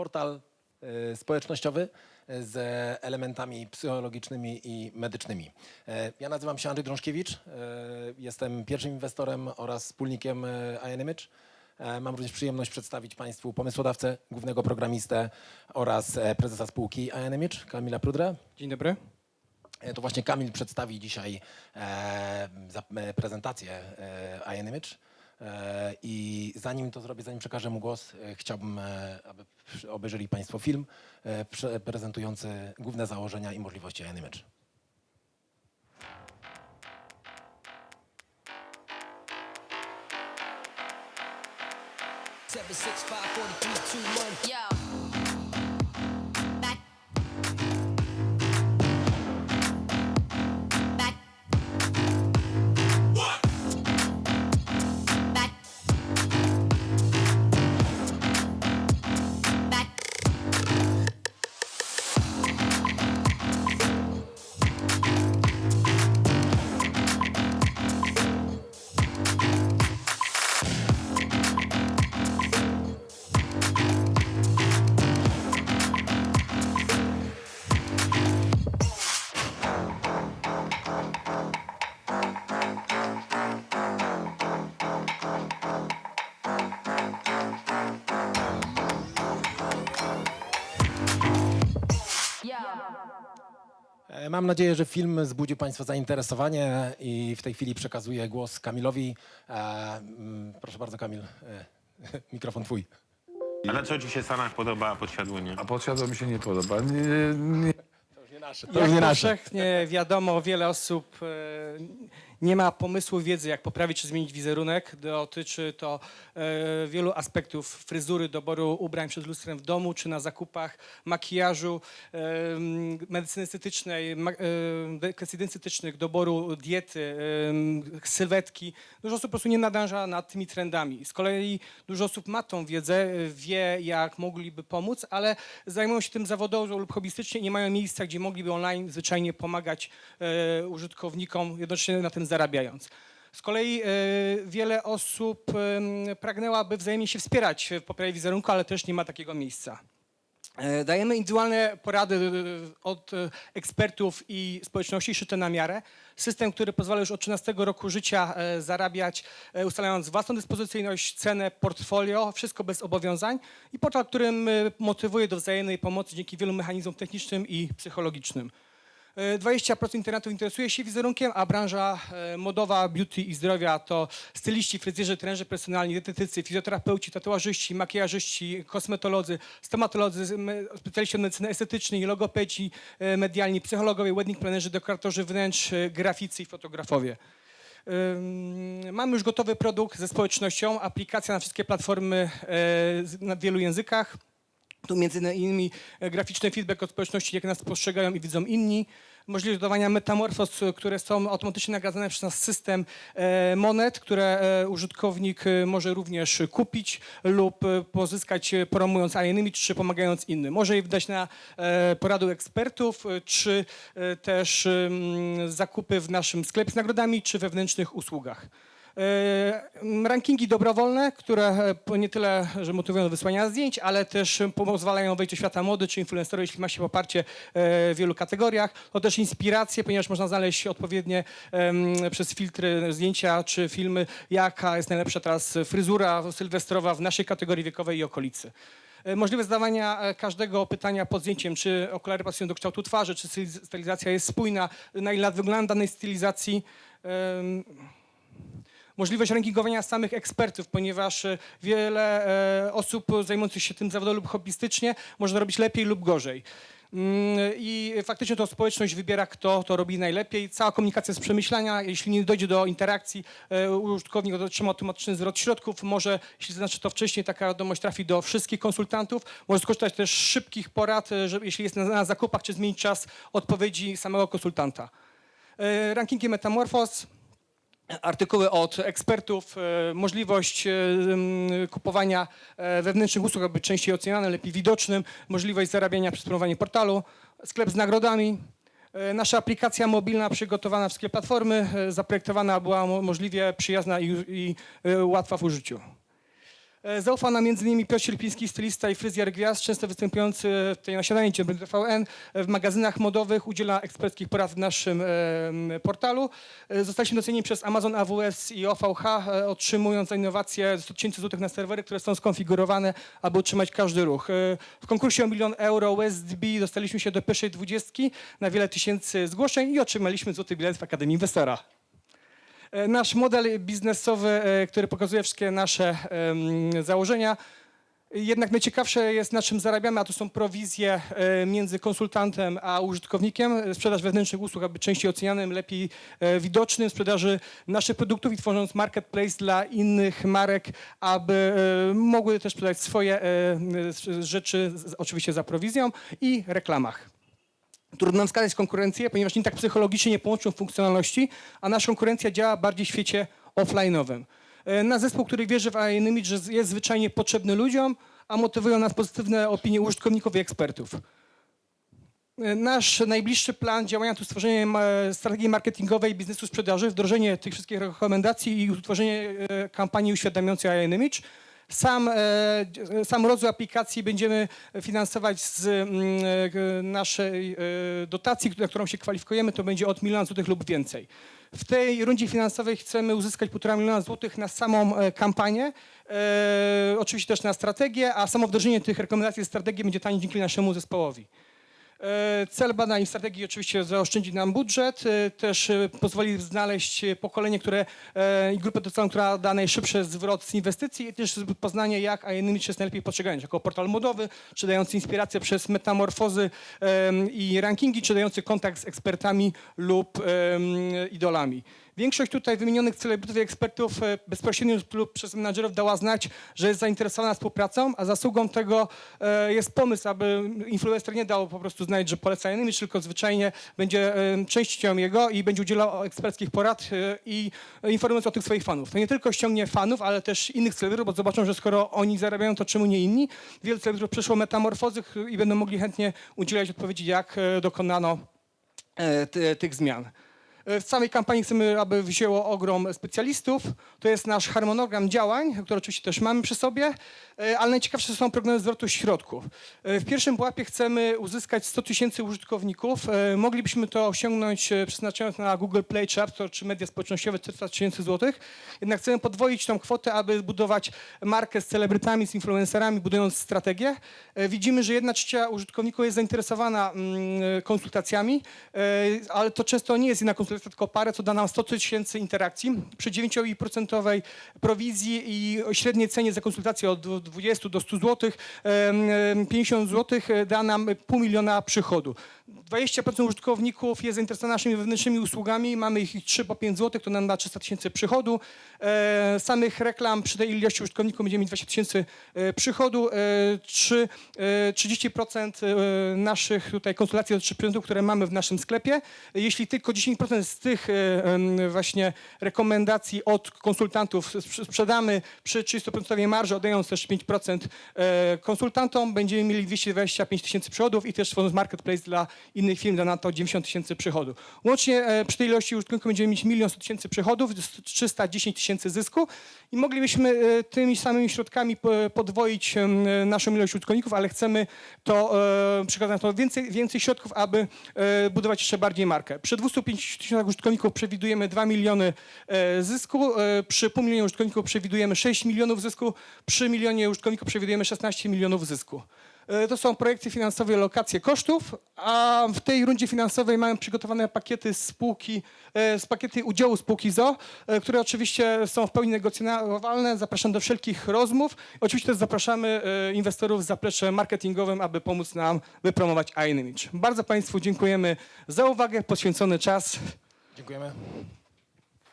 portal e, społecznościowy e, z elementami psychologicznymi i medycznymi. E, Ja nazywam się Andrzej Drążkiewicz, jestem pierwszym inwestorem oraz wspólnikiem e, IN Image. E, Mam również przyjemność przedstawić Państwu pomysłodawcę, głównego programistę oraz prezesa spółki IN Image, Kamila Prudrę. Dzień dobry. To właśnie Kamil przedstawi dzisiaj prezentację e, IN Image. E, I zanim to zrobię, zanim przekażę mu głos, e, chciałbym, e, aby przy- obejrzeli Państwo film e, prze- prezentujący główne założenia i możliwości IN Image. Seven, six, five, four, three, two, one. Yo. Mam nadzieję, że film wzbudził Państwa zainteresowanie i w tej chwili przekazuję głos Kamilowi. E, mm, Proszę bardzo, Kamil, e, mikrofon Twój. Ale co ci się w Stanach podoba, a podsiadło nie? A podsiadło mi się nie podoba. Nie, nie, To już nie nasze. To już nie nasze. powszechnie wiadomo, wiele osób e, nie ma pomysłu, wiedzy, jak poprawić czy zmienić wizerunek. Dotyczy to e, wielu aspektów fryzury, doboru ubrań przed lustrem w domu czy na zakupach, makijażu, e, medycyny estetycznej, e, kwestii dietetycznych, doboru diety, e, sylwetki. Dużo osób po prostu nie nadąża nad tymi trendami. Z kolei dużo osób ma tą wiedzę, wie jak mogliby pomóc, ale zajmują się tym zawodowo lub hobbystycznie i nie mają miejsca, gdzie mogliby online zwyczajnie pomagać e, użytkownikom, jednocześnie na tym zarabiając. Z kolei e, wiele osób em, pragnęłaby wzajemnie się wspierać w poprawie wizerunku, ale też nie ma takiego miejsca. E, Dajemy indywidualne porady e, od e, ekspertów i społeczności szyte na miarę. System, który pozwala już od 13 roku życia e, zarabiać, e, ustalając własną dyspozycyjność, cenę, portfolio, wszystko bez obowiązań. I portal, którym e, motywuje do wzajemnej pomocy dzięki wielu mechanizmom technicznym i psychologicznym. E, 20% internetu interesuje się wizerunkiem, a branża e, modowa, beauty i zdrowia to styliści, fryzjerzy, trenerzy personalni, dietetycy, fizjoterapeuci, tatuażyści, makijażyści, kosmetolodzy, stomatolodzy, specjaliści od medycyny estetycznej, logopedzi, e, medialni, psychologowie, wedding planerzy, dekoratorzy wnętrz, e, graficy i fotografowie. Mamy już gotowy produkt ze społecznością, aplikacja na wszystkie platformy na wielu językach. Tu między innymi e, graficzny feedback od społeczności, jak nas postrzegają i widzą inni. Możliwość dodawania metamorfoz, e, które są automatycznie nagradzane przez nas system e, monet, które użytkownik może również kupić lub pozyskać promując innymi, czy pomagając innym. Może je wydać na porady ekspertów, czy też em, zakupy w naszym sklepie z nagrodami, czy wewnętrznych usługach. E, Rankingi dobrowolne, które e, nie tyle, że motywują do wysłania zdjęć, ale też pozwalają wejść do świata mody czy influencerów, jeśli ma się poparcie e, w wielu kategoriach. To też inspiracje, ponieważ można znaleźć odpowiednie przez filtry zdjęcia czy filmy, jaka jest najlepsza teraz fryzura sylwestrowa w naszej kategorii wiekowej i okolicy. E, Możliwość zadawania każdego pytania pod zdjęciem, czy okulary pasują do kształtu twarzy, czy styliz- stylizacja jest spójna, na ile wygląda danej stylizacji. Możliwość rankingowania samych ekspertów, ponieważ e, wiele e, osób zajmujących się tym zawodowo lub hobbystycznie może robić lepiej lub gorzej. Mm, I faktycznie to społeczność wybiera, kto to robi najlepiej. Cała komunikacja z przemyślania, jeśli nie dojdzie do interakcji, e, użytkownik otrzyma automatyczny zwrot środków. Może, jeśli znaczy to wcześniej, taka wiadomość trafi do wszystkich konsultantów. Może skorzystać też z szybkich porad, że, jeśli jest na, na zakupach, czy zmienić czas odpowiedzi samego konsultanta. Rankingi Metamorphos artykuły od ekspertów, e, możliwość e, kupowania e, wewnętrznych usług, aby częściej oceniane, lepiej widocznym, możliwość zarabiania przez promowanie portalu, sklep z nagrodami. Nasza aplikacja mobilna przygotowana wszystkie platformy, e, zaprojektowana była mo- możliwie przyjazna i, i łatwa w użyciu. E, Zaufał nam m.in. Piotr Sierpiński, stylista i fryzjer gwiazd, często występujący w tej na śniadaniu Dzień TVN, w magazynach modowych, udziela eksperckich porad w naszym e, portalu. E, Zostaliśmy docenieni przez Amazon AWS i OVH, e, otrzymując za innowacje 100 tysięcy złotych na serwery, które są skonfigurowane, aby utrzymać każdy ruch. E, W konkursie o milion euro WestB dostaliśmy się do pierwszej dwudziestki na wiele tysięcy zgłoszeń i otrzymaliśmy złoty bilet w Akademii Inwestora. E, Nasz model biznesowy, e, który pokazuje wszystkie nasze założenia, jednak najciekawsze jest na czym zarabiamy, a to są prowizje e, między konsultantem a użytkownikiem, sprzedaż wewnętrznych usług, aby częściej ocenianym, lepiej widocznym, sprzedaży naszych produktów i tworząc marketplace dla innych marek, aby mogły też sprzedać swoje rzeczy, oczywiście za prowizją i reklamach. Trudno nam konkurencję, ponieważ nie tak psychologicznie nie połączą funkcjonalności, a nasza konkurencja działa bardziej w świecie offline'owym. E, Na zespół, który wierzy w Image, że jest zwyczajnie potrzebny ludziom, a motywują nas pozytywne opinie użytkowników i ekspertów. E, Nasz najbliższy plan działania to stworzenie strategii marketingowej biznesu sprzedaży, wdrożenie tych wszystkich rekomendacji i utworzenie e, kampanii uświadamiającej Image. Sam, e, sam rozwój aplikacji będziemy finansować z mm, e, naszej e, dotacji, na którą się kwalifikujemy, to będzie od miliona złotych lub więcej. W tej rundzie finansowej chcemy uzyskać 1,5 miliona złotych na samą kampanię, oczywiście też na strategię, a samo wdrożenie tych rekomendacji strategii będzie tanie dzięki naszemu zespołowi. E, Cel badań i strategii oczywiście zaoszczędzi nam budżet, e, też e, pozwoli znaleźć pokolenie, które i grupę docelową, która da najszybszy zwrot z inwestycji i też poznanie, jak a innymi jest najlepiej postrzegany, jako portal modowy, czy dający inspirację przez metamorfozy i rankingi, czy dający kontakt z ekspertami lub idolami. Większość tutaj wymienionych celebrytów i ekspertów e, bezpośrednio lub przez menadżerów dała znać, że jest zainteresowana współpracą, a zasługą tego e, jest pomysł, aby influencer nie dał po prostu znać, że poleca innymi, tylko zwyczajnie będzie e, częścią jego i będzie udzielał eksperckich porad i informując o tych swoich fanów. To nie tylko ściągnie fanów, ale też innych celebrytów, bo zobaczą, że skoro oni zarabiają, to czemu nie inni? Wielu celebrytów przeszło metamorfozy i będą mogli chętnie udzielać odpowiedzi, jak dokonano ty- tych zmian. E, W samej kampanii chcemy, aby wzięło ogrom specjalistów. To jest nasz harmonogram działań, który oczywiście też mamy przy sobie, e, ale najciekawsze są prognozy zwrotu środków. E, W pierwszym pułapie chcemy uzyskać 100 tysięcy użytkowników. Moglibyśmy to osiągnąć przeznaczając na Google Play czy App Store czy media społecznościowe 400 tysięcy złotych. Jednak chcemy podwoić tą kwotę, aby budować markę z celebrytami, z influencerami, budując strategię. Widzimy, że jedna trzecia użytkowników jest zainteresowana mm, konsultacjami, ale to często nie jest jedna konsultacja, tylko parę, co da nam 100 tysięcy interakcji. Przy 9% prowizji i średniej cenie za konsultację od 20 do 100 zł, 50 zł da nam pół miliona przychodu. 20% użytkowników jest zainteresowanych naszymi wewnętrznymi usługami, mamy ich 3 po 5 zł, to nam da 300 tysięcy przychodu. E, samych reklam przy tej ilości użytkowników będziemy mieć 20 tysięcy e, przychodu. E, trzy, e, 30% e, naszych tutaj konsultacji dotyczy produktów, które mamy w naszym sklepie. Jeśli tylko 10% z tych e, właśnie rekomendacji od konsultantów sprz- sprzedamy przy 30% marży, oddając też 5% e, konsultantom, będziemy mieli 225 tysięcy przychodów i też tworząc marketplace dla innych firm da na to 90 tysięcy przychodu. Łącznie e, przy tej ilości użytkowników będziemy mieć 1 100 tysięcy przychodów, to jest 310 tysięcy zysku i moglibyśmy tymi samymi środkami po- podwoić naszą ilość użytkowników, ale chcemy to przekazać na to więcej, więcej środków, aby budować jeszcze bardziej markę. Przy 250 tysiącach użytkowników przewidujemy 2 miliony e, zysku, e, przy pół milionie użytkowników przewidujemy 6 milionów zysku, przy milionie użytkowników przewidujemy 16 milionów zysku. E, To są projekcje finansowe, lokacje kosztów, a w tej rundzie finansowej mamy przygotowane pakiety spółki, e, z pakiety udziału spółki ZO, e, które oczywiście są w pełni negocjowalne. Zapraszam do wszelkich rozmów. Oczywiście też zapraszamy inwestorów z zapleczem marketingowym, aby pomóc nam wypromować iImage. Bardzo Państwu dziękujemy za uwagę, poświęcony czas. Dziękujemy.